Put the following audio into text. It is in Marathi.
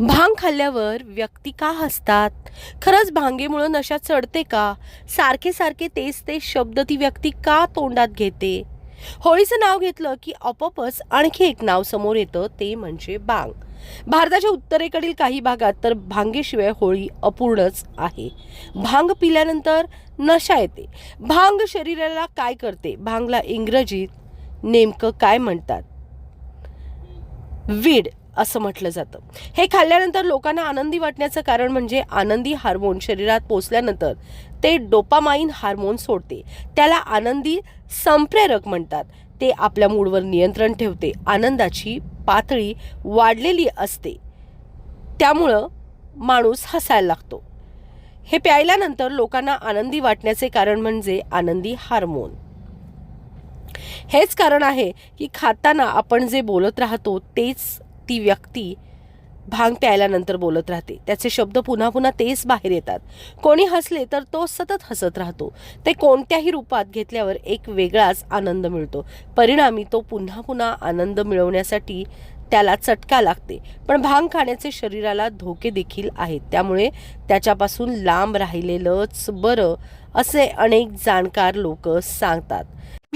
भांग खाल्ल्यावर व्यक्ती का हसतात? खरंच भांगेमुळं नशा चढते का? सारखे सारखे तेच ते शब्द ती व्यक्ती का तोंडात घेते? होळीचं नाव घेतलं की आपोआपच आणखी एक नाव समोर येतं ते म्हणजे भांग भारताच्या उत्तरेकडील काही भागात तर भांगेशिवाय होळी अपूर्णच आहे. भांग पिल्यानंतर नशा येते. भांग शरीराला काय करते? भांगला इंग्रजीत नेमकं काय म्हणतात? वीड. असं म्हटलं जातं. हे खाल्ल्यानंतर लोकांना आनंदी वाटण्याचं कारण म्हणजे आनंदी हार्मोन शरीरात पोचल्यानंतर ते डोपामाइन हार्मोन सोडते. त्याला आनंदी संप्रेरक म्हणतात. ते आपल्या मूडवर नियंत्रण ठेवते. आनंदाची पातळी वाढलेली असते. त्यामुळं माणूस हसायला लागतो. हे प्यायल्यानंतर लोकांना आनंदी वाटण्याचे कारण म्हणजे आनंदी हार्मोन. हेच कारण आहे की खाताना आपण जे बोलत राहतो तेच ती व्यक्ती भांग प्यायल्यानंतर बोलत राहते. त्याचे शब्द पुन्हा पुन्हा तेच बाहेर येतात. कोणी हसले तर तो सतत हसत राहतो. ते कोणत्याही रूपात घेतल्यावर एक वेगळाच आनंद मिळतो. परिणामी तो पुन्हा पुन्हा आनंद मिळवण्यासाठी त्याला चटका लागते. पण भांग खाण्याचे शरीराला धोके देखील आहेत. त्यामुळे त्याच्यापासून लांब राहिलेलंच बरं असे अनेक जाणकार लोक सांगतात.